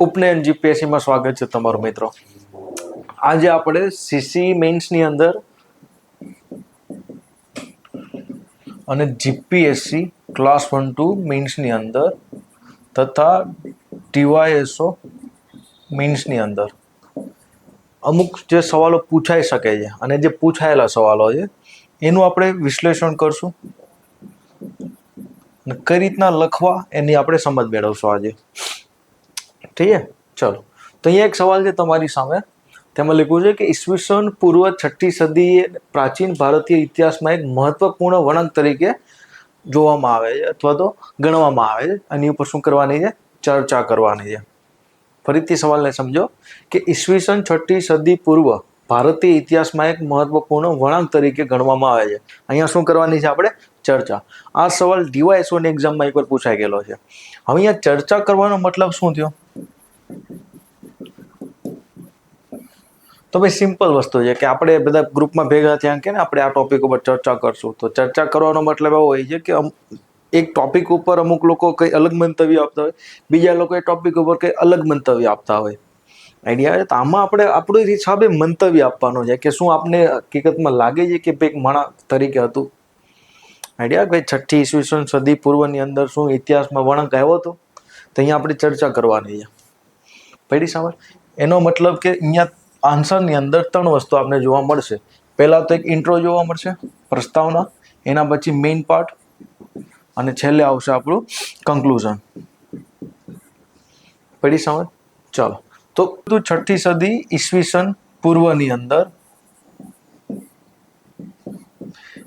ઉપનયન જીપીએસસીમાં સ્વાગત છે તમારું મિત્રો. આજે આપણે સીસી મેન્સની અંદર અને જીપીએસસી ક્લાસ વન ટુ મેન્સની અંદર તથા ટીવાયએસઓ મીન્સની અંદર. અમુક જે સવાલો પૂછાઈ શકે છે અને જે પૂછાયેલા સવાલો છે, એનું આપણે વિશ્લેષણ કરશું. કઈ રીતના લખવા એની આપણે સમજ મેળવશું આજે. ઠીક છે? ચલો. તો અહીંયા એક સવાલ છે તમારી સામે. તેમાં લખ્યું છે કે ઈસવીસન પૂર્વ છઠ્ઠી સદીએ પ્રાચીન ભારતીય ઇતિહાસમાં એક મહત્વપૂર્ણ વળાંક તરીકે જોવામાં આવે છે અથવા તો ગણવામાં આવે છે. એની ઉપર શું કરવાની છે? ચર્ચા કરવાની છે. ફરીથી સવાલને સમજો કે ઈસવીસન છઠ્ઠી સદી પૂર્વ ભારતીય ઇતિહાસમાં એક મહત્વપૂર્ણ વળાંક તરીકે ગણવામાં આવે છે. અહીંયા શું કરવાની છે આપણે? ચર્ચા. આ સવાલ ડીવાયએસઓની એક્ઝામમાં એકવાર પૂછાઈ ગયેલો છે. હવે અહીંયા ચર્ચા કરવાનો મતલબ શું થયો? તો ભાઈ સિમ્પલ વસ્તુ છે કે આપણે બધા ગ્રુપમાં ભેગા થયા કે ને આપણે આ ટોપિક ઉપર ચર્ચા કરશું. તો ચર્ચા કરવાનો મતલબ એવો હોય છે કે એક ટોપિક ઉપર અમુક લોકો કંઈ અલગ મંતવ્ય આપતા હોય, બીજા લોકો એ ટોપિક ઉપર કંઈ અલગ મંતવ્ય આપતા હોય. આઈડિયા તો આમાં આપણે આપણું હિસાબે મંતવ્ય આપવાનો છે કે શું આપને હકીકતમાં લાગે છે કે એક માણસ તરીકે હતું. આઈડિયા ભાઈ છઠ્ઠી ઈસવીસન સદી પૂર્વની અંદર શું ઇતિહાસમાં વળાંક આવ્યો હતો? તો અહીંયા આપણે ચર્ચા કરવાની છે. પડી સમજ એનો મતલબ કે અહીંયા આન્સરની અંદર ત્રણ વસ્તુ આપણે જોવા મળશે. પહેલાં તો એક ઇન્ટ્રો જોવા મળશે, પ્રસ્તાવના, એના પછી મેઇન પાર્ટ અને છેલ્લે આવશે આપણું કન્ક્લુઝન પડી સમજ ચાલો. તો છઠ્ઠી સદી ઈસવીસન પૂર્વની અંદર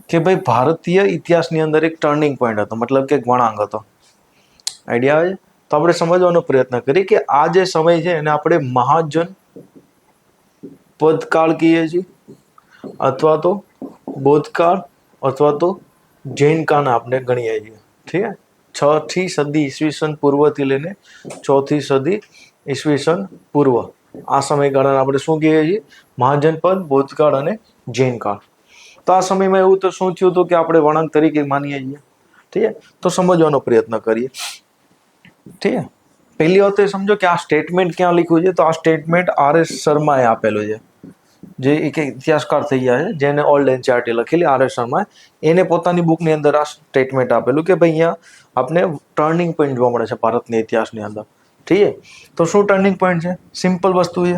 કે ભાઈ ભારતીય ઇતિહાસની અંદર એક ટર્નિંગ પોઈન્ટ હતો. મતલબ કે એક વળાંક હતો. આઈડિયા આવે? તો આપણે સમજવાનો પ્રયત્ન કરીએ કે આ જે સમય છે એને આપણે મહાજન પદકાળ કહીએ છીએ, અથવા તો બોધકાળ, અથવા તો જૈન કાળ આપણે ગણીએ છીએ. ઠીક છથી સદી ઈસવીસન પૂર્વથી લઈને ચોથી સદી ઈસવીસન પૂર્વ. આ સમયગાળાને આપણે શું કહીએ છીએ? મહાજન પદ, બોધકાળ અને જૈન કાળ તો આ સમયમાં એવું તો શું થયું હતું કે આપણે વળાંક તરીકે માનીએ છીએ. ઠીક છે? તો સમજવાનો પ્રયત્ન કરીએ. ઠીક છે? પહેલી વખતે સમજો કે આ સ્ટેટમેન્ટ ક્યાં લખ્યું છે? તો આ સ્ટેટમેન્ટ આર એસ શર્માએ આપેલું છે. જે એક ઇતિહાસકાર થઈ ગયા છે જેને ઓલ્ડ એનસીઆરટી લખેલી, આર એસ શર્માએ. એને પોતાની બુકની અંદર આ સ્ટેટમેન્ટ આપેલું કે ભાઈ અહીંયા આપણે ટર્નિંગ પોઈન્ટ જોવા મળે છે ભારતની ઇતિહાસની અંદર. ઠીક છે? તો શું ટર્નિંગ પોઈન્ટ છે? સિમ્પલ વસ્તુ છે.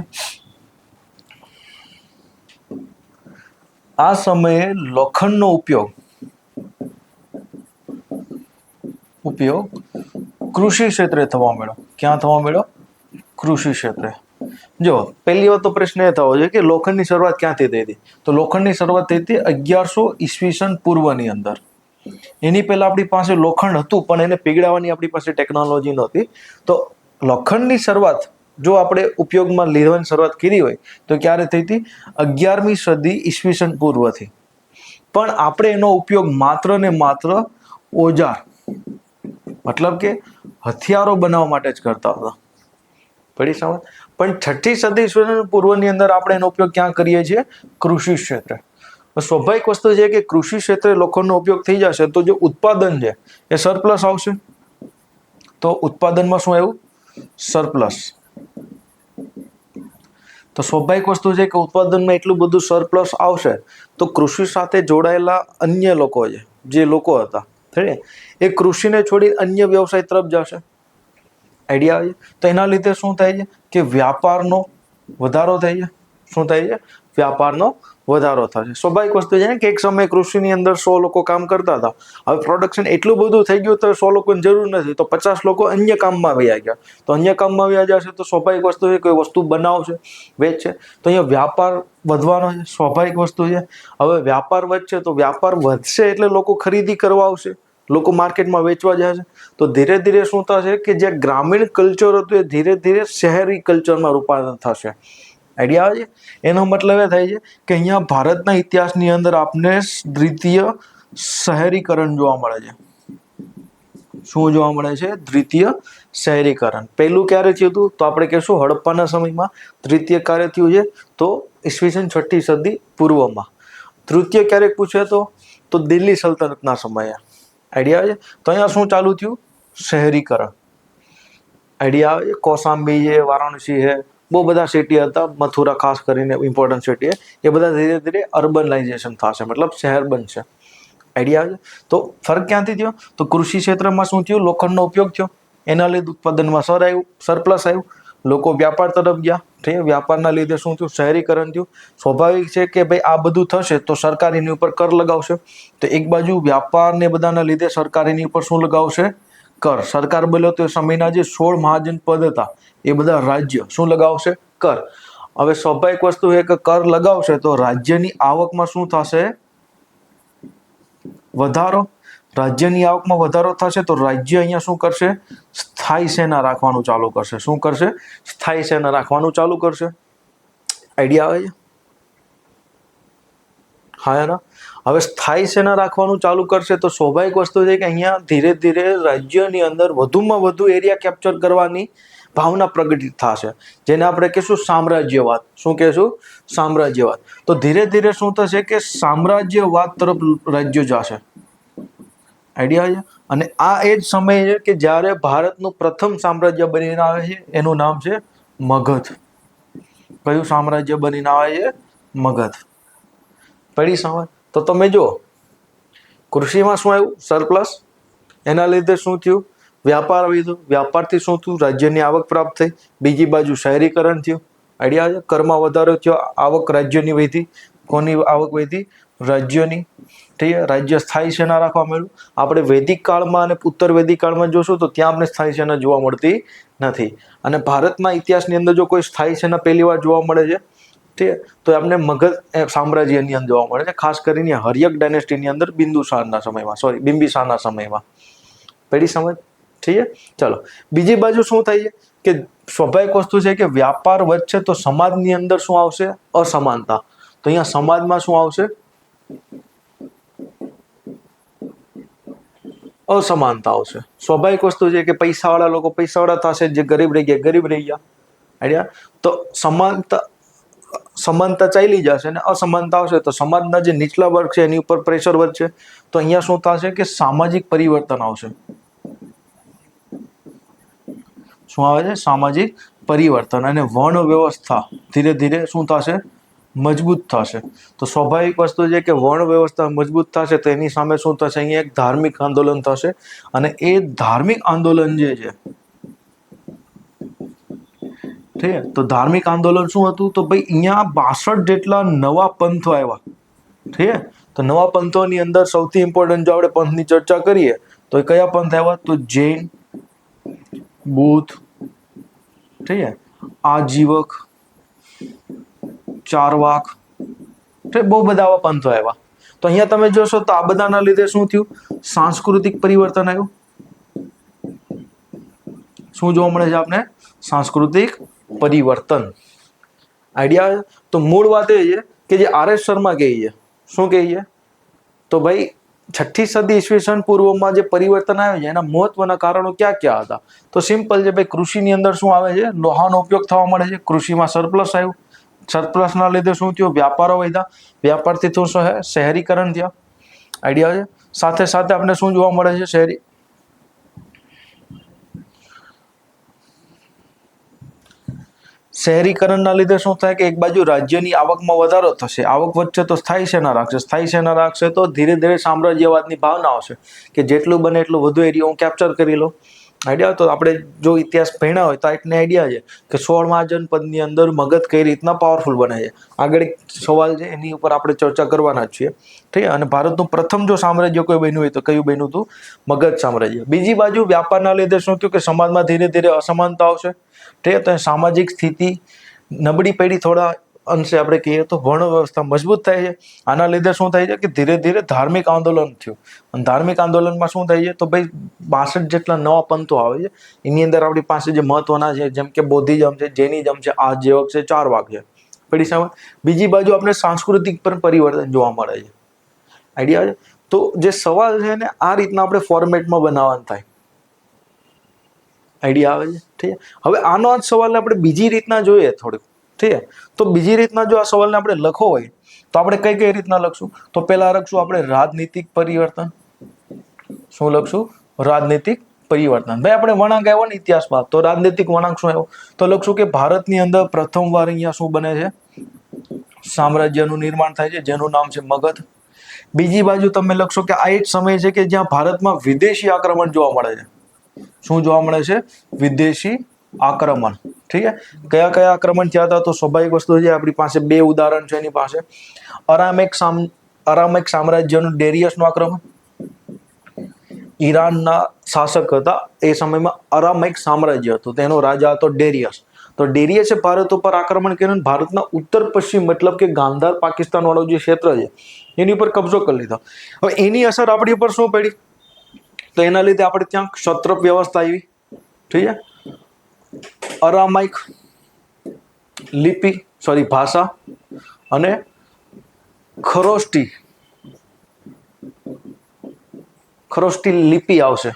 આ સમયે લોખંડનો ઉપયોગ ઉપયોગ કૃષિ ક્ષેત્રે થવા મળ્યો ક્યાં થવા મળ્યો કૃષિ ક્ષેત્રે. જો, પહેલી વાત તો પ્રશ્ન એ થવો જોઈએ કે લોખંડની શરૂઆત ક્યાંથી થઈ હતી? તો લોખંડની શરૂઆત થઈ હતી અગિયારસો ઈસવીસન પૂર્વની અંદર. એની પહેલાં આપણી પાસે લોખંડ હતું, પણ એને પીગળાવવાની આપણી પાસે ટેકનોલોજી નહોતી. તો લોખંડની શરૂઆત, જો આપણે ઉપયોગમાં લેવાની શરૂઆત કરી હોય, તો ક્યારે થઈ હતી? અગિયારમી સદી ઈસવીસન પૂર્વથી. પણ આપણે એનો ઉપયોગ માત્ર ને માત્ર ઓજાર મતલબ કે હથિયારો બનાવવા માટે જ કરતા હતા. પડી સમજ? પણ છઠ્ઠી સદી ઈસવીસન પૂર્વની અંદર આપણે એનો ઉપયોગ ક્યાં કરીએ છીએ? કૃષિ ક્ષેત્રે. સ્વાભાવિક વસ્તુ છે કે કૃષિ ક્ષેત્રે લોખંડનો ઉપયોગ થઈ જશે તો જે ઉત્પાદન છે, એ સરપ્લસ આવશે. તો ઉત્પાદનમાં શું આવ્યું? સરપ્લસ તો સ્વાભાવિક વસ્તુ છે કે ઉત્પાદનમાં એટલું બધું સરપ્લસ આવશે તો કૃષિ સાથે જોડાયેલા અન્ય લોકો છે, જે લોકો હતા એ કૃષિને છોડી અન્ય વ્યવસાય તરફ જશે. આઈડિયા આવે તો એના લીધે શું થાય છે કે વ્યાપારનો વધારો થાય છે. શું થાય છે? વ્યાપારનો વધારો થશે સ્વાભાવિક વસ્તુ છે ને કે એક સમયે કૃષિની અંદર સો લોકો કામ કરતા હતા. હવે પ્રોડક્શન એટલું બધું થઈ ગયું તો સો લોકોની જરૂર નથી. તો પચાસ લોકો અન્ય કામમાં વ્યા ગયા. તો અન્ય કામમાં વ્યા જશે તો સ્વાભાવિક વસ્તુ છે કોઈ વસ્તુ બનાવશે, વેચશે. તો અહીંયા વ્યાપાર વધવાનો છે. સ્વાભાવિક વસ્તુ છે. હવે વ્યાપાર વધશે તો વ્યાપાર વધશે એટલે લોકો ખરીદી કરવા આવશે. લોકો માર્કેટમાં વેચવા જશે. તો ધીરે ધીરે શું થશે કે જે ગ્રામીણ કલ્ચર હતું એ ધીરે ધીરે શહેરી કલ્ચરમાં રૂપાંતર થશે. આઈડિયા આવે છે? એનો મતલબ એ થાય છે કે અહીંયા ભારતના ઇતિહાસની અંદર આપને દ્વિતીય શહેરીકરણ જોવા મળે છે. શું જોવા મળે છે? દ્વિતીય શહેરીકરણ. પહેલું ક્યારે થયું હતું? તો આપણે કહેશું હડપ્પાના સમયમાં. દ્વિતીય ક્યારે થયું છે? તો ઈસવીસન છઠ્ઠી સદી પૂર્વમાં. તૃતીય ક્યારેક પૂછે તો? તો દિલ્હી સલ્તનતના સમયે. આઈડિયા આવે છે? તો અહીંયા શું ચાલુ થયું? શહેરીકરણ. આઈડિયા આવે છે? કોસાંબી છે, વારાણસી છે બહુ બધા સિટી હતા, મથુરા ખાસ કરીને ઇમ્પોર્ટન્ટ સિટી એ. બધા ધીરે ધીરે અર્બનાઇઝેશન થશે, મતલબ શહેર બનશે. આઈડિયા છે? તો ફરક ક્યાંથી થયો? તો કૃષિ ક્ષેત્રમાં શું થયું? લોખંડનો ઉપયોગ થયો. એના લીધે ઉત્પાદનમાં સર આવ્યું સરપ્લસ આવ્યું. લોકો વ્યાપાર તરફ ગયા. ઠીક વ્યાપારના લીધે શું થયું? શહેરીકરણ થયું. સ્વાભાવિક છે કે ભાઈ આ બધું થશે તો સરકાર એની ઉપર કર લગાવશે. તો એક બાજુ વ્યાપારને બધાના લીધે સરકાર એની ઉપર શું લગાવશે? કર. સરકાર બોલ્યો તો સમયના જે સોળ મહાજન પદ હતા, એ બધા રાજ્ય. શું લગાવશે? કર. હવે સ્વાભાવિક વસ્તુ એક કર લગાવશે તો રાજ્યની આવકમાં શું થશે? વધારો. રાજ્યની આવકમાં વધારો થશે તો રાજ્ય અહીંયા શું કરશે? સ્થાયી સેના રાખવાનું ચાલુ કરશે. શું કરશે? સ્થાયી સેના રાખવાનું ચાલુ કરશે. આઈડિયા આવે છે? હા, યાર. હવે સ્થાયી સેના રાખવાનું ચાલુ કરશે તો સ્વાભાવિક વસ્તુ છે કે અહીંયા ધીરે ધીરે રાજ્યની અંદર વધુમાં વધુ એરિયા કેપ્ચર કરવાની ભાવના પ્રગટિત થશે. જેને આપણે કહીશું સામ્રાજ્યવાદ. શું કહેશું? સામ્રાજ્યવાદ. તો ધીરે ધીરે શું થશે કે સામ્રાજ્યવાદ તરફ રાજ્યો જશે. આઈડિયા છે? અને આ એ જ સમય છે કે જ્યારે ભારતનું પ્રથમ સામ્રાજ્ય બનીને આવે છે, એનું નામ છે મગધ. કયું સામ્રાજ્ય બનીને આવે છે? મગધ. પડી સમજ? તો તમે જુઓ, કૃષિમાં શું આવ્યું? સરપ્લસ એના લીધે શું થયું? વ્યાપાર વધ્યો વ્યાપારથી શું થયું? રાજ્યની આવક પ્રાપ્ત થઈ. બીજી બાજુ શહેરીકરણ થયું. આઈડિયા છે, કરમાં વધારો થયો. આવક રાજ્યની વધી. કોની આવક વધી? રાજ્યોની. ઠીક રાજ્ય સ્થાયી સેના રાખવા મળ્યું આપણે વૈદિક કાળમાં અને ઉત્તર વૈદિક કાળમાં જોશું તો ત્યાં આપણે સ્થાયી સેના જોવા મળતી નથી. અને ભારતના ઇતિહાસની અંદર જો કોઈ સ્થાયી સેના પહેલી વાર જોવા મળે છે ઠીક તો આપણે મગધ સામ્રાજ્યની અંદર જોવા મળે છે. ખાસ કરીને હરિયક ડાયનેસ્ટીની અંદર બિંદુસારના સમયમાં સોરી બિંબિસારના સમયમાં. પડી સમજ? છે? ચલો, બીજી બાજુ શું થાય છે? કે સ્વાભાવિક વસ્તુ છે કે વ્યાપાર વધશે તો સમાજની અંદર શું આવશે? અસમાનતા. તો અહીંયા સમાજમાં શું આવશે? અસમાનતા આવશે. સ્વાભાવિક વસ્તુ છે કે પૈસાવાળા લોકો પૈસાવાળા થશે, જે ગરીબ રહી ગયા, ગરીબ રહી ગયા. આઈડિયા તો સમાનતા સમાનતા ચાલી જશે અને અસમાનતા આવશે તો સમાજના જે નીચલા વર્ગ છે, એની ઉપર પ્રેશર વધશે. તો અહીંયા શું થશે કે સામાજિક પરિવર્તન આવશે. શું આવે છે? સામાજિક પરિવર્તન અને વર્ણ વ્યવસ્થા ધીરે ધીરે શું થશે? મજબૂત થશે. તો સ્વાભાવિક વસ્તુ છે કે વર્ણ વ્યવસ્થા મજબૂત થશે તો એની સામે શું થશે? અહીંયા એક ધાર્મિક આંદોલન થશે અને એ ધાર્મિક આંદોલન જે છે છે? તો ધાર્મિક આંદોલન શું હતું? તો ભાઈ અહીંયા બાસઠ જેટલા નવા પંથો આવ્યા. ઠીક? તો નવા પંથોની અંદર સૌથી ઇમ્પોર્ટન્ટ જો આપણે પંથની ચર્ચા કરીએ, તો એ કયા પંથ આવ્યા? તો જૈન, બુદ્ધ ઠીક આજીવક, ચારવાક ઠીક બહુ બધા આવા પંથો આવ્યા. તો અહીંયા તમે જોશો તો આ બધાના લીધે શું થયું? સાંસ્કૃતિક પરિવર્તન આવ્યું. શું જોવા મળે છે આપણે સાંસ્કૃતિક પરિવર્તન. આઈડિયા તો મૂળ વાત એ છે કે જે આર એસ શર્મા કહે છે શું કહે છે તો ભાઈ, છઠ્ઠી સદી ઈસવીસન પૂર્વમાં જે પરિવર્તન આવ્યું છે, એના મહત્વના કારણો ક્યાં ક્યાં હતા? તો સિમ્પલ છે, ભાઈ, કૃષિની અંદર શું આવે છે? લોહાનો ઉપયોગ થવા મળે છે. કૃષિમાં સરપ્લસ આવ્યું. સરપ્લસના લીધે શું થયું? વ્યાપારો વધ્યા. વ્યાપારથી થોડું શહેરીકરણ થયા. આઈડિયા છે? સાથે સાથે આપણે શું જોવા મળે છે? શહેરી શહેરીકરણના લીધે શું થાય કે એક બાજુ રાજ્યની આવકમાં વધારો થશે, આવક વધશે તો સ્થાયી સેના રાખશે, સ્થાયી સેના રાખશે તો ધીરે ધીરે સામ્રાજ્યવાદની ભાવના આવશે કે જેટલું બને એટલું વધુ એરિયા હું કેપ્ચર કરી લઉં. આઈડિયા તો આપણે જો ઇતિહાસ ભણ્યા હોય તો એકને આઈડિયા છે કે સોળ મહાજન પદની અંદર મગજ કઈ રીતના પાવરફુલ બને છે. આગળ એક સવાલ છે, એની ઉપર આપણે ચર્ચા કરવાના છીએ. ઠીક અને ભારતનું પ્રથમ જો સામ્રાજ્ય કોઈ બન્યું હોય તો કયું બન્યું હતું? મગજ સામ્રાજ્ય. બીજી બાજુ વ્યાપારના લીધે શું થયું કે સમાજમાં ધીરે ધીરે અસમાનતા આવશે. ઠીક તો સામાજિક સ્થિતિ નબળી પડી થોડા અંશે આપણે કહીએ તો વર્ણ વ્યવસ્થા મજબૂત થાય છે. આના લીધે શું થાય છે કે ધીરે ધીરે ધાર્મિક આંદોલન થયું. અને ધાર્મિક આંદોલનમાં શું થાય છે તો ભાઈ બાસઠ જેટલા નવા પંથો આવે છે, એની અંદર આપણી પાસે જે મહત્વના છે, જેમ કે બૌદ્ધિઝમ છે, જૈનિઝમ છે, આ આજેવક છે ચાર વાક છે. પડી સમજ બીજી બાજુ આપણે સાંસ્કૃતિક પણ પરિવર્તન જોવા મળે છે. આઈડિયા છે? તો જે સવાલ છે ને આ રીતના આપણે ફોર્મેટમાં બનાવવાનું થાય. આઈડિયા આવે છે? ઠીક હવે આનો જ સવાલ આપણે બીજી રીતના જોઈએ થોડુંક. ઠીક તો બીજી રીતના જો આ સવાલને આપણે લખવો હોય, તો આપણે કઈ કઈ રીતના લખશું? તો પહેલા લખશું આપણે રાજનીતિક પરિવર્તન. શું લખશું? રાજનીતિક પરિવર્તન. ભાઈ, આપણે વળાંક આવ્યો ને ઇતિહાસમાં તો રાજનૈતિક વળાંક શું આવ્યો? તો લખશું કે ભારતની અંદર પ્રથમવાર અહીંયા શું બને છે? સામ્રાજ્યનું નિર્માણ થાય છે, જેનું નામ છે મગધ. બીજી બાજુ તમે લખશો કે આ એક સમય છે કે જ્યાં ભારતમાં વિદેશી આક્રમણ જોવા મળે છે. શું જોવા મળે છે? વિદેશી આક્રમણ. ઠીક છે? કયા કયા આક્રમણ થયા હતા? તો સ્વાભાવિક વસ્તુ છે, આપણી પાસે બે ઉદાહરણ છે એની પાસે. અરામેક સામ, અરામેક સામ્રાજ્યનું ડેરિયસનું આક્રમણ. ઈરાનના શાસક હતા. એ સમયમાં અરામેક સામ્રાજ્ય હતું. તેનો રાજા હતો ડેરિયસ. તો ડેરિયસે ભારત ઉપર આક્રમણ કર્યું ભારતના ઉત્તર પશ્ચિમ, મતલબ કે ગાંધાર પાકિસ્તાન વાળું જે ક્ષેત્ર છે, એની ઉપર કબજો કરી લીધો. હવે એની અસર આપણી ઉપર શું પડી? તો એના લીધે આપણે ત્યાં ક્ષત્રપ વ્યવસ્થા આવી. ઠીક છે? અરામાઇક, લિપિ સોરી ભાષા અને ખરોષ્ટી. ખરોષ્ટી લિપિ આવશે.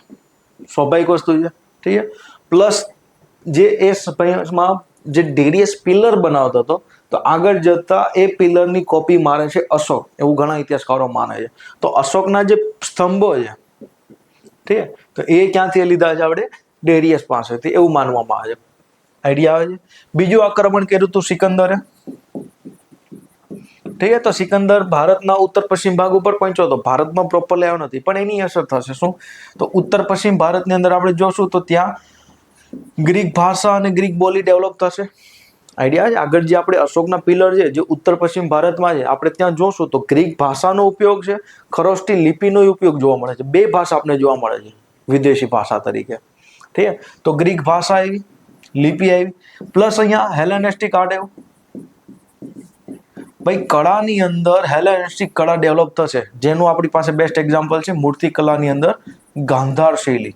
સ્વાભાવિક વસ્તુ છે. ઠીક છે? પ્લસ જે એ સમયમાં જે ડેરિયસ પિલર બનાવતો હતો, તો આગળ જતા એ પિલરની કોપી મારે છે અશોક. એવું ઘણા ઇતિહાસકારો માને છે. તો અશોકના જે સ્તંભો છે, ઠીક તો એ ક્યાંથી લીધા છે? આપણે ડેરિયસ પાસેથી એવું માનવામાં આવે છે. આઈડિયા આવે છે? બીજું આક્રમણ કર્યું હતું સિકંદરે? ઠીક છે, તો સિકંદર ભારતના ઉત્તર પશ્ચિમ ભાગ ઉપર પહોંચ્યો હતો. ભારતમાં પ્રોપરલી આવ્યો નથી, પણ એની અસર થશે, શું? તો ઉત્તર પશ્ચિમ ભારતની અંદર આપણે જોશું તો ત્યાં ગ્રીક ભાષા અને ગ્રીક બોલી ડેવલપ થશે. આઈડિયા છે? આગળ જે આપણે અશોકના પિલર છે, જે ઉત્તર પશ્ચિમ ભારતમાં છે, આપણે ત્યાં જોશું તો ગ્રીક ભાષાનો ઉપયોગ છે ખરોષ્ટી લિપિનો ઉપયોગ જોવા મળે છે. બે ભાષા આપણે જોવા મળે છે, વિદેશી ભાષા તરીકે. ઠીક તો ગ્રીક ભાષા આવી, લિપિ આવી, પ્લસ અહીંયા હેલેનેસ્ટિક આર્ટ આવ્યું. ભાઈ, કળાની અંદર હેલેનિસ્ટિક કળા ડેવલપ થશે. જેનું આપણી પાસે બેસ્ટ એક્ઝામ્પલ છે, મૂર્તિ કલાની અંદર ગાંધાર શૈલી.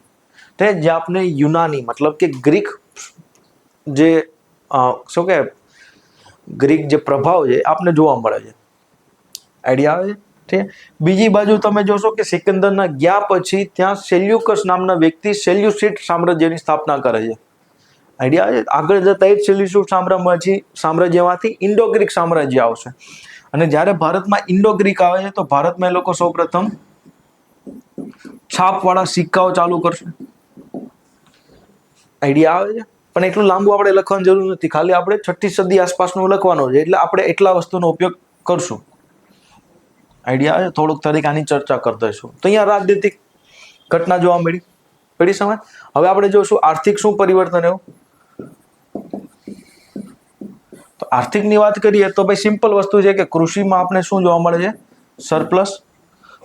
તે જે આપણે યુનાની, મતલબ કે ગ્રીક જે શું કે ગ્રીક જે પ્રભાવ છે, આપને જોવા મળે છે. આઈડિયા આવે છે? છે? બીજી બાજુ તમે જોશો કે સિકંદરના ગયા પછી ત્યાં સેલ્યુકસ નામના વ્યક્તિ સેલ્યુસિટ સામ્રાજ્યની સ્થાપના કરે છે. આઈડિયા આગળ જતા એ જ સેલ્યુસિટ સામ્રાજ્યમાંથી સામ્રાજ્યમાંથી ઇન્ડો ગ્રીક સામ્રાજ્ય આવશે. અને જ્યારે ભારતમાં ઇન્ડો ગ્રીક આવે છે, તો ભારતમાં એ લોકો સૌપ્રથમ છાપવાળા સિક્કાઓ ચાલુ કરશે. આઈડિયા આવે છે? પણ એટલું લાંબુ આપણે લખવાની જરૂર નથી. ખાલી આપણે છઠ્ઠી સદી આસપાસનું લખવાનું છે. એટલે આપણે એટલા વસ્તુનો ઉપયોગ કરશું. આઈડિયા થોડુંક તરીકે આની ચર્ચા કરતા રહીશું તો અહીંયા રાજનીતિક ઘટના જોવા મળી. પડી સમય? હવે આપણે જોશું આર્થિક શું પરિવર્તન એવું. તો આર્થિકની વાત કરીએ તો ભાઈ સિમ્પલ વસ્તુ છે કે કૃષિમાં આપણે શું જોવા મળે છે? સરપ્લસ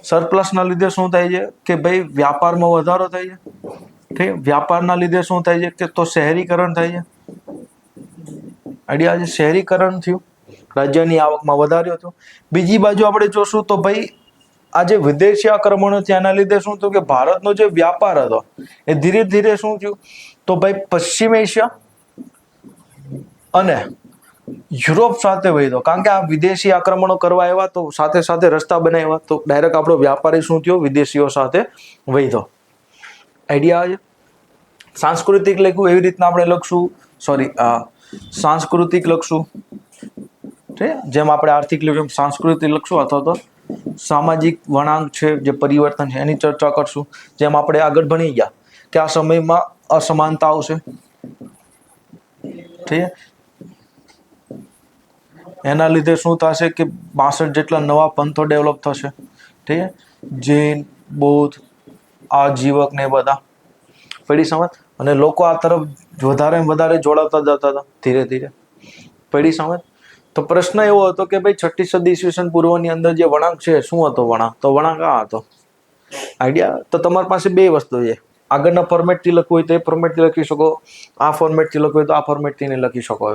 સરપ્લસના લીધે શું થાય છે કે ભાઈ વ્યાપારમાં વધારો થાય છે. ઠીક? વ્યાપારના લીધે શું થાય છે કે તો શહેરીકરણ થાય છે. આઈડિયા છે શહેરીકરણ થયું. રાજ્યની આવકમાં વધાર્યો હતો. બીજી બાજુ આપણે જોશું તો ભાઈ આ જે વિદેશી આક્રમણો ત્યાંના લીધે શું થયું કે ભારતનો જે વ્યાપાર હતો, એ ધીરે ધીરે શું થયું? તો ભાઈ, પશ્ચિમ એશિયા અને યુરોપ સાથે વહીતો કારણ કે આ વિદેશી આક્રમણો કરવા આવ્યા તો સાથે સાથે રસ્તા બનાવ્યા. તો ડાયરેક્ટ આપણો વ્યાપારી શું થયો? વિદેશીઓ સાથે વહીતો આઈડિયા સાંસ્કૃતિક લખવું એવી રીતના આપણે લખશું. સોરી સાંસ્કૃતિક લખશું. છે. જેમ આપણે આર્થિક લખ્યું સાંસ્કૃતિક લખશું અથવા તો સામાજિક વળાંક છે, જે પરિવર્તન છે, એની ચર્ચા કરશું. જેમ આપણે આગળ ભણી ગયા કે આ સમયમાં અસમાનતા આવશે ઠીક એના લીધે શું થશે કે બાસઠ જેટલા નવા પંથો ડેવલપ થશે. ઠીક જૈન, બૌદ્ધ આજીવક ને બધા. પડી સમજ? અને લોકો આ તરફ વધારે વધારે જોડાતા જતા હતા ધીરે ધીરે. પડી સમજ? તો પ્રશ્ન એવો હતો કે ભાઈ છઠ્ઠી સદી ઈસવીસન પૂર્વની અંદર જે વળાંક છે, શું હતો વળાંક? તો વળાંક આ હતો. આઈડિયા તો તમારી પાસે બે વસ્તુ છે. આગળના ફોર્મેટથી લખવું હોય તો એ ફોર્મેટથી લખી શકો. આ ફોર્મેટથી લખવું હોય તો આ ફોર્મેટથી લખી શકો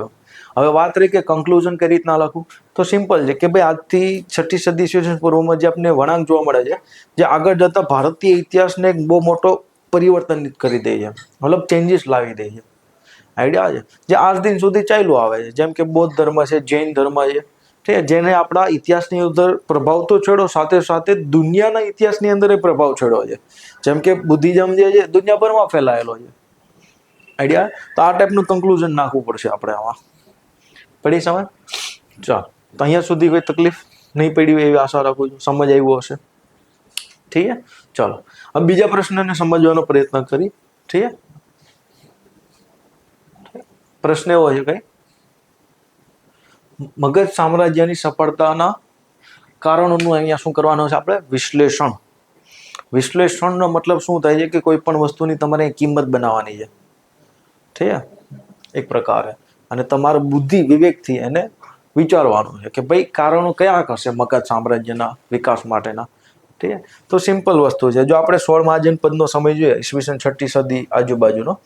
હવે વાત રહી કે કન્ક્લુઝન કઈ રીતના લખું તો સિમ્પલ છે કે ભાઈ આજથી છઠ્ઠી સદી ઈસવીસન પૂર્વમાં જે આપણને વળાંક જોવા મળે છે, જે આગળ જતા ભારતીય ઇતિહાસને એક બહુ મોટો પરિવર્તન કરી દે છે. મતલબ ચેન્જીસ લાવી દે છે. આઈડિયા છે? જે આજ દિન સુધી ચાલ્યું આવે છે. જેમ કે બૌદ્ધ ધર્મ છે, જૈન ધર્મ છે. ઠીક જેને આપણા ઇતિહાસની અંદર પ્રભાવ તો છેડો, સાથે સાથે દુનિયાના ઇતિહાસની અંદર એ પ્રભાવ છેડો છે. જેમ કે બુદ્ધિઝમ જે છે, દુનિયાભરમાં ફેલાયેલો છે. આઈડિયા? તો આ ટાઈપનું કન્ક્લુઝન નાખવું પડશે આપણે આમાં. પડી સમજ? ચાલ, તો અહીંયા સુધી કોઈ તકલીફ નહીં પડી હોય એવી આશા રાખું છું. સમજ આવ્યું હશે. ઠીક છે? ચાલો, હવે બીજા પ્રશ્નને સમજવાનો પ્રયત્ન કરી. ઠીક છે? પ્રશ્ન એવો છે કે મગજ સામ્રાજ્યની સફળતાના કારણોનું અહીંયા શું કરવાનું છે આપણે? વિશ્લેષણ. વિશ્લેષણનો મતલબ શું થાય છે કે કોઈ પણ વસ્તુની તમારે કિંમત બનાવવાની છે. ઠીક એક પ્રકારે. અને તમારું બુદ્ધિ વિવેકથી એને વિચારવાનું છે કે ભાઈ કારણો કયા કરશે મગજ સામ્રાજ્યના વિકાસ માટેના? ઠીક તો સિમ્પલ વસ્તુ છે. જો આપણે સોળ મહાજન પદનો સમય જોઈએ, ઈસવીસન છઠ્ઠી સદી આજુબાજુનો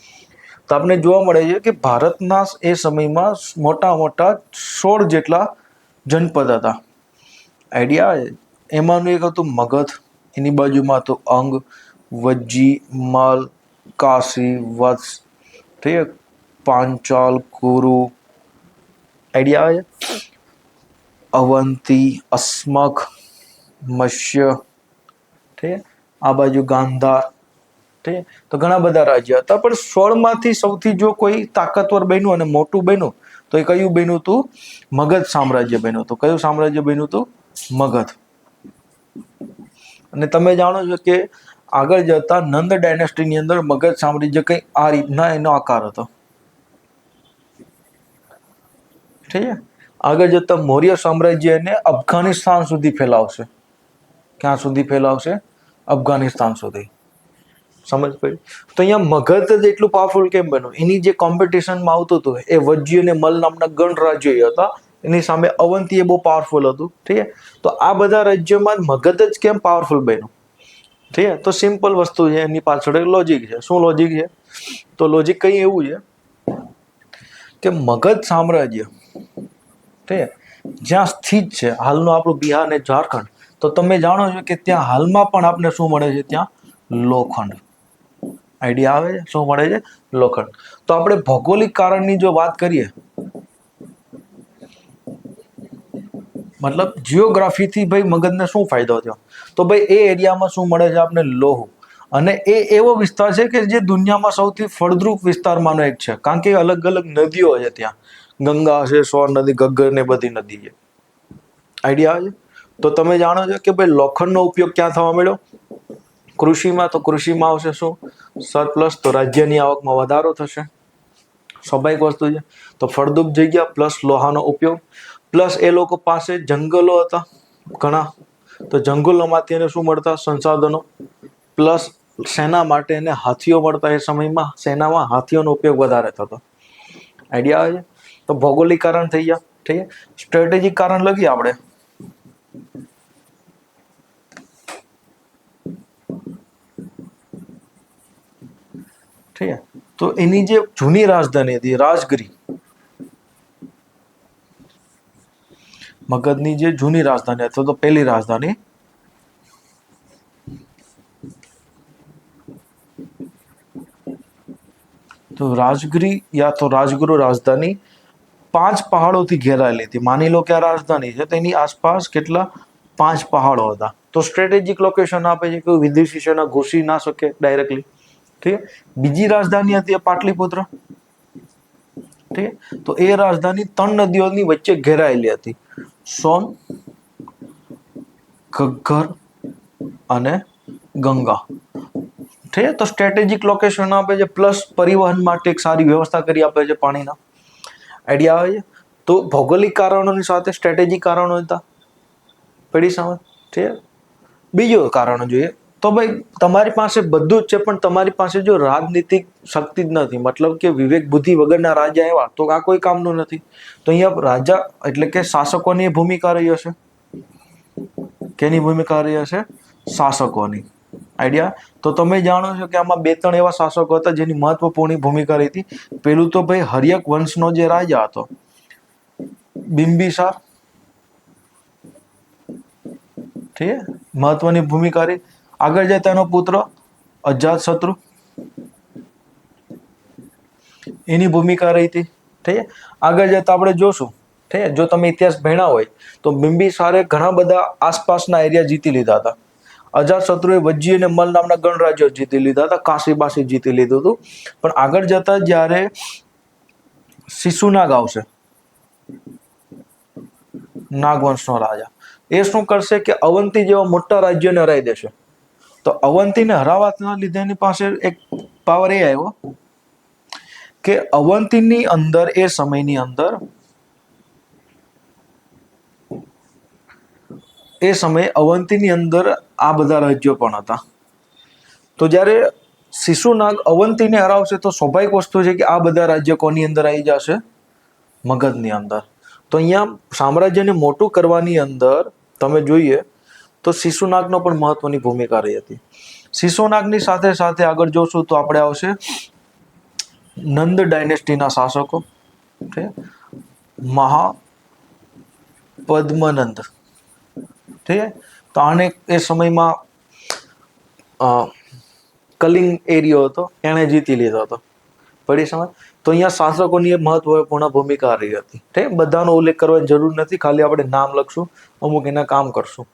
તો આપણે જોવા મળે છે કે ભારતના એ સમયમાં મોટા મોટા સોળ જેટલા જનપદ હતા. આઈડિયા એમાંનું એક હતું મગધ, એની બાજુમાં હતું અંગ, વજ્જી, મલ, કાશી, વત્સ ઠીક પાંચાલ, કુરુ. આઈડિયા આવે અવંતી, અસ્મક, મત્સ્ય ઠીક આ બાજુ ગાંધાર ઠીક તો ઘણા બધા રાજ્ય હતા. પણ સોળમાંથી સૌથી જો કોઈ તાકાતવર બન્યું અને મોટું બન્યું, તો એ કયું બન્યું હતું? મગધ સામ્રાજ્ય બન્યું હતું. કયું સામ્રાજ્ય બન્યું હતું? મગધ. અને તમે જાણો છો કે આગળ જતા નંદ ડાયનેસ્ટીની અંદર મગધ સામ્રાજ્ય કંઈ આ રીતના એનો આકાર હતો. ઠીક છે? આગળ જતા મૌર્ય સામ્રાજ્ય એને અફઘાનિસ્તાન સુધી ફેલાવશે. ક્યાં સુધી ફેલાવશે? અફઘાનિસ્તાન સુધી. સમજ પડી? તો અહીંયા મગધ જ એટલું પાવરફુલ કેમ બન્યું? એની જે કોમ્પિટિશનમાં આવતું હતું, એ વજ્ય અને મલ નામના ગણ રાજ્યો હતા. એની સામે અવંતી એ બહુ પાવરફુલ હતું. ઠીક તો આ બધા રાજ્યોમાં મગધ જ કેમ પાવરફુલ બન્યું? ઠીક તો સિમ્પલ વસ્તુ છે, એની પાછળ લોજિક છે. શું લોજિક છે? તો લોજિક કંઈ એવું છે કે મગધ સામ્રાજ્ય, ઠીક જ્યાં સ્થિત છે, હાલનું આપણું બિહાર અને ઝારખંડ. તો તમે જાણો છો કે ત્યાં હાલમાં પણ આપને શું મળે છે? ત્યાં લોખંડ. આઈડિયા આવે છે, શું મળે છે? લોખંડ. તો આપણે ભૌગોલિક કારણની જો વાત કરીએ, મતલબ જીઓગ્રાફીથી ભાઈ મગજને શું ફાયદો થયો? તો ભાઈ એ એરિયામાં શું મળે છે આપણે લોહ. અને એ એવો વિસ્તાર છે કે જે દુનિયામાં સૌથી ફળદ્રુપ વિસ્તારમાંનો એક છે. કારણ કે અલગ અલગ નદીઓ છે ત્યાં. ગંગા છે, સોર નદી ગગ્ગર ને બધી નદી છે. આઈડિયા આવે છે? તો તમે જાણો છો કે ભાઈ લોખંડનો ઉપયોગ ક્યાં થવા મળ્યો કૃષિમાં તો કૃષિમાં આવશે શું? સરપ્લસ તો રાજ્યની આવકમાં વધારો થશે. સ્વાભાવિક વસ્તુ છે. તો ફળદ્રુપ જગ્યા પ્લસ લોહાનો ઉપયોગ. પ્લસ એ લોકો પાસે જંગલો હતા ઘણા. તો જંગલોમાંથી એને શું મળતા? સંસાધનો. પ્લસ સેના માટે એને હાથીઓ મળતા એ સમયમાં. સેનામાં હાથીઓનો ઉપયોગ વધારે થતો. આઈડિયા આવે છે? તો ભૌગોલિક કારણ થઈ ગયા. ઠીક છે? સ્ટ્રેટેજિક કારણ લખીએ આપણે. ઠીક તો એની જે જૂની રાજધાની હતી, રાજગીરી, મગધની જે જૂની રાજધાની અથવા તો પહેલી રાજધાની તો રાજગીરી યા તો રાજગુરુ રાજધાની પાંચ પહાડોથી ઘેરાયેલી હતી. માની લો કે આ રાજધાની છે, તો એની આસપાસ કેટલા? પાંચ પહાડો હતા. તો સ્ટ્રેટેજિક લોકેશન આપે છે કે વિદેશી સેના ઘૂસી ના શકે ડાયરેક્ટલી ઠીક બીજી રાજધાની હતી પાટલીપુત્ર. ઠીક તો એ રાજધાની ત્રણ નદીઓની વચ્ચે ઘેરાયેલી હતી. સોન ઘગ્ગર અને ગંગા. ઠીક તો સ્ટ્રેટેજિક લોકેશન આપે છે પ્લસ પરિવહન માટે એક સારી વ્યવસ્થા કરી આપે છે પાણીના. આઈડિયા આવે છે? તો ભૌગોલિક કારણોની સાથે સ્ટ્રેટેજિક કારણો હતા. પડી સામે ઠીક બીજું કારણ જોઈએ. તો ભાઈ, તમારી પાસે બધું જ છે, પણ તમારી પાસે જો રાજનીતિક શક્તિ જ નથી. મતલબ કે વિવેક બુદ્ધિ વગરના રાજા એવા, તો આ કોઈ કામનું નથી. તો અહીંયા રાજા એટલે કે શાસકોની ભૂમિકા રહી હશે. કેની ભૂમિકા રહી હશે? શાસકોની. આઈડિયા તો તમે જાણો છો કે આમાં બે ત્રણ એવા શાસકો હતા જેની મહત્વપૂર્ણ ભૂમિકા રહી હતી. પેલું તો ભાઈ હરિયક વંશનો જે રાજા હતો. બિંબિસાર. ઠીક મહત્વની ભૂમિકા રહી. આગળ જાય તેનો પુત્ર અજાત શત્રુ. એની ભૂમિકા રહી હતી. ઠીક આગળ જતા આપણે જોશું. ઠીક જો તમે ઇતિહાસ ભણ્યા હોય, તો બિંબિસારે ઘણા બધા આસપાસના એરિયા જીતી લીધા હતા. અજાત શત્રુએ વજ્જી અને મલ નામના ગણરાજ્યો જીતી લીધા હતા. કાશી બાસી જીતી લીધું હતું. પણ આગળ જતા જ્યારે શિશુનાગ આવશે, નાગવંશનો રાજા. એ શું કરશે કે અવંતી જેવા મોટા રાજ્યોને હરાઈ દેશે. તો અવંતીને હરાવવાના લીધે એની પાસે એક પાવર એ આવ્યો કે અવંતીની અંદર એ સમયની અંદર એ સમયે અવંતીની અંદર આ બધા રાજ્યો પણ હતા. તો જ્યારે શિશુનાગ અવંતીને હરાવશે તો સ્વાભાવિક વસ્તુ છે કે આ બધા રાજ્ય કોની અંદર આવી જશે? મગધની અંદર. તો અહીંયા સામ્રાજ્યને મોટું કરવાની અંદર તમે જોઈએ તો શિશુનાગનો પણ મહત્વની ભૂમિકા રહી હતી. શિશુનાગની સાથે સાથે આગળ જોશું તો આપણે આવશે નંદ ડાયનેસ્ટીના શાસકો મહા પદ્મનંદ ઠીક તો આને એ સમયમાં કલિંગ એરિયો હતો, એણે જીતી લીધો હતો. પડી સમય તો અહીંયા શાસકોની એ મહત્વપૂર્ણ ભૂમિકા રહી હતી ઠીક બધાનો ઉલ્લેખ કરવાની જરૂર નથી, ખાલી આપણે નામ લખશું, અમુક એના કામ કરશું.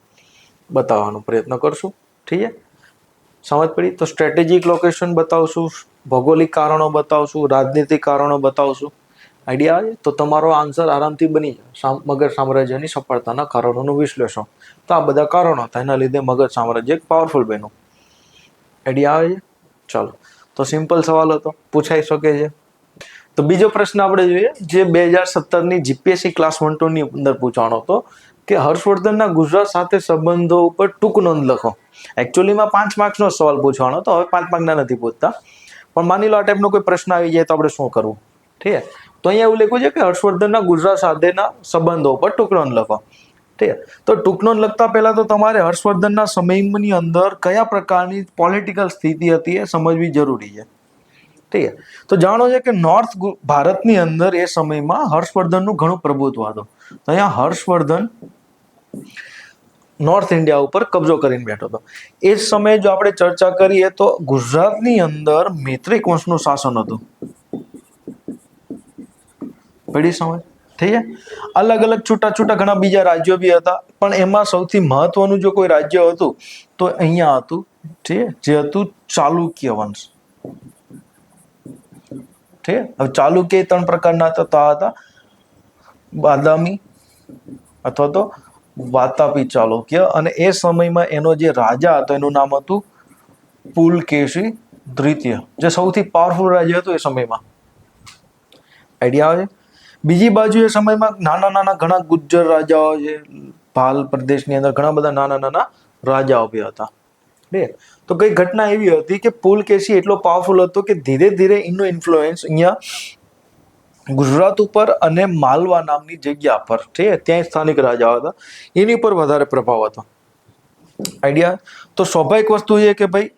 બતાવવાનો પ્રયત્ન કરશું. ઠીક છે? સમજ પડી? તો સ્ટ્રેટેજિક લોકેશન બતાવશું, ભૌગોલિક કારણો બતાવશું, રાજનીતિક કારણો બતાવશું. આઈડિયા આવે? તો તમારો આન્સર આરામથી બની જાય. મગર સામ્રાજ્યની સફળતાના કારણોનું વિશ્લેષણ. તો આ બધા કારણો હતા. એના લીધે મગર સામ્રાજ્ય પાવરફુલ બન્યું. આઈડિયા આવે ચાલો. તો સિમ્પલ સવાલ હતો. પૂછાઈ શકે છે. તો બીજો પ્રશ્ન આપણે જોઈએ. જે બે હજાર સત્તરની જીપીએસસી ક્લાસ વન ટુની અંદર પૂછવાનો હતો. કે હર્ષવર્ધનના ગુજરાત સાથે સંબંધો ઉપર ટૂંક નોંધ લખો. એકચ્યુઅલીમાં પાંચ માર્ક્સનો સવાલ પૂછવાનો તો હવે પાંચ માર્કના નથી પૂછતા. પણ માની લો આ ટાઈપનો કોઈ પ્રશ્ન આવી જાય તો આપણે શું કરવું? ઠીક તો અહીંયા એવું લખ્યું છે કે હર્ષવર્ધનના ગુજરાત સાથેના સંબંધો ઉપર ટૂંક નોંધ લખો. ઠીક તો ટૂંક નોંધ લખતા પહેલાં તો તમારે હર્ષવર્ધનના સમયની અંદર કયા પ્રકારની પોલિટિકલ સ્થિતિ હતી એ સમજવી જરૂરી છે. ઠીક તો જાણો છે કે નોર્થ ભારતની અંદર એ સમયમાં હર્ષવર્ધનનું ઘણું પ્રભુત્વ હતું. અહીંયા હર્ષવર્ધન નોર્થ ઇન્ડિયા ઉપર કબજો કરીને બેઠો હતો. એ સમયે જો આપણે ચર્ચા કરીએ તો ગુજરાતની અંદર મૈત્રિક વંશનું શાસન હતું. પડી સમય થઈ જાય? અલગ અલગ છૂટા છૂટા ઘણા બીજા રાજ્યો બી હતા, પણ એમાં સૌથી મહત્વનું જો કોઈ રાજ્ય હતું, તો અહીંયા હતું, ઠીક જે હતું ચાલુક્ય વંશ. ઠીક હવે ચાલુક્ય ત્રણ પ્રકારના હતા હતા. બાદામી અથવા તો વાતાપી ચાલુક્ય. અને એ સમયમાં એનો જે રાજા હતો, એનું નામ હતું પુલકેશી દ્વિતીય, જે સૌથી પાવરફુલ રાજ્ય હતું એ સમયમાં. આઈડિયા આવે બીજી બાજુ એ સમયમાં નાના નાના ઘણા ગુજ્જર રાજાઓ છે. ભાલ પ્રદેશની અંદર ઘણા બધા નાના નાના રાજાઓ બી હતા. બે. તો કઈ ઘટના એવી હતી કે પુલકેશી એટલો પાવરફુલ હતો કે ધીરે ધીરે એનો ઇન્ફ્લુએન્સ અહીંયા ગુજરાત ઉપર અને માલવા નામની જગ્યા પર છે, ત્યાં સ્થાનિક રાજાઓ હતા. એની પર વધારે પ્રભાવ હતો. આઈડિયા તો સ્વાભાવિક વસ્તુ એ કે ભાઈ,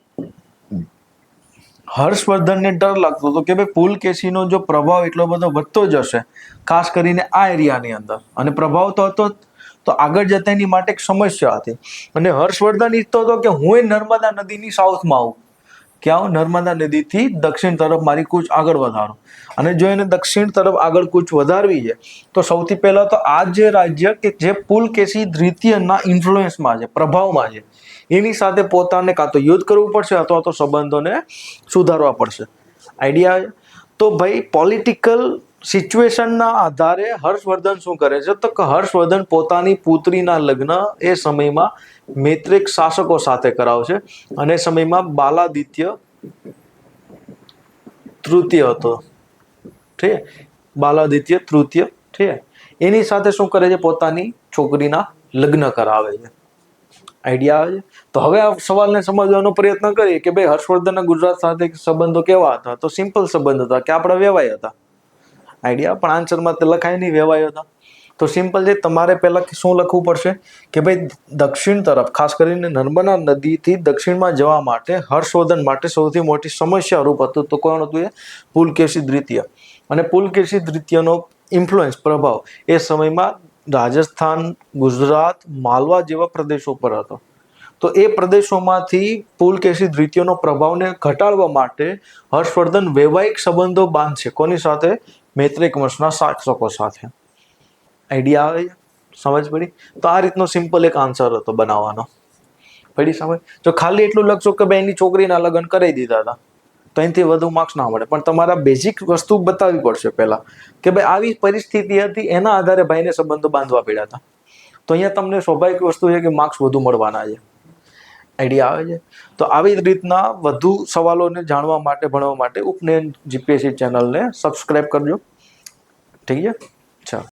હર્ષવર્ધનને ડર લાગતો હતો કે ભાઈ પુલકેશીનો જો પ્રભાવ એટલો બધો વધતો જશે, ખાસ કરીને આ એરિયાની અંદર, અને પ્રભાવ તો હતો તો આગળ જતા એની માટે એક સમસ્યા હતી. અને હર્ષવર્ધન ઈચ્છતો હતો કે હું એ નર્મદા નદીની સાઉથમાં આવું. ક્યાં આવો નર્મદા નદીથી દક્ષિણ તરફ મારી કૂચ આગળ વધારો. અને જો એને દક્ષિણ તરફ આગળ કૂચ વધારવી છે, તો સૌથી પહેલાં તો આ જે રાજ્ય કે જે પુલકેશી દ્વિતીયના ઇન્ફ્લુએન્સમાં છે, પ્રભાવમાં છે. એની સાથે પોતાને કાં તો યુદ્ધ કરવું પડશે અથવા તો સંબંધોને સુધારવા પડશે. આઈડિયા તો ભાઈ પોલિટિકલ સિચ્યુએશનના આધારે હર્ષવર્ધન શું કરે છે? તો હર્ષવર્ધન પોતાની પુત્રીના લગ્ન એ સમયમાં મૈત્રિક શાસકો સાથે કરાવશે અને સમયમાં બાલાદિત્ય તૃતીય હતો. ઠીક બાલાદિત્ય તૃતીય, ઠીક એની સાથે શું કરે છે? પોતાની છોકરીના લગ્ન કરાવે છે. આઈડિયા આવે છે? તો હવે આ સવાલને સમજવાનો પ્રયત્ન કરીએ કે ભાઈ હર્ષવર્ધનના ગુજરાત સાથે સંબંધો કેવા હતા? તો સિમ્પલ સંબંધ હતા કે આપણા વ્યવહાય હતા. આઈડિયા પણ આન્સરમાં તે લખાય નહીં વ્યવહાય હતા તો સિમ્પલ છે, તમારે પહેલાં શું લખવું પડશે? કે ભાઈ, દક્ષિણ તરફ, ખાસ કરીને નર્મદા નદીથી દક્ષિણમાં જવા માટે, હર્ષવર્ધન માટે સૌથી મોટી સમસ્યા રૂપ હતું. તો કોણ હતું એ? પુલકેશી દ્વિતીય. અને પુલકેશી દ્વિતીયનો ઇન્ફ્લુઅન્સ પ્રભાવ, એ સમયમાં રાજસ્થાન, ગુજરાત, માલવા જેવા પ્રદેશો પર હતો. તો એ પ્રદેશોમાંથી પુલકેશી દ્વિતીયનો પ્રભાવને ઘટાડવા માટે હર્ષવર્ધન વૈવાહિક સંબંધો બાંધશે. કોની સાથે? મૈત્રિક વંશના શાસકો સાથે. આઈડિયા આવે છે? સમજ પડી? તો આ રીતનો સિમ્પલ એક આન્સર હતો બનાવવાનો. પડી સમજ? જો ખાલી એટલું લખશો કે ભાઈ એની છોકરીના લગ્ન કરાવી દીધા હતા, તો એનાથી વધુ માર્ક્સ ના મળે. પણ તમારા બેઝિક વસ્તુ બતાવવી પડશે પહેલા, કે ભાઈ આવી પરિસ્થિતિ હતી, એના આધારે ભાઈને સંબંધો બાંધવા પડ્યા હતા. તો અહીંયા તમને સ્વાભાવિક વસ્તુ છે કે માર્ક્સ વધુ મળવાના છે. આઈડિયા આવે છે. તો આવી રીતના વધુ સવાલોને જાણવા માટે, ભણવા માટે ઉપનયન જીપીએસસી ચેનલને સબસ્ક્રાઈબ કરજો. ઠીક છે?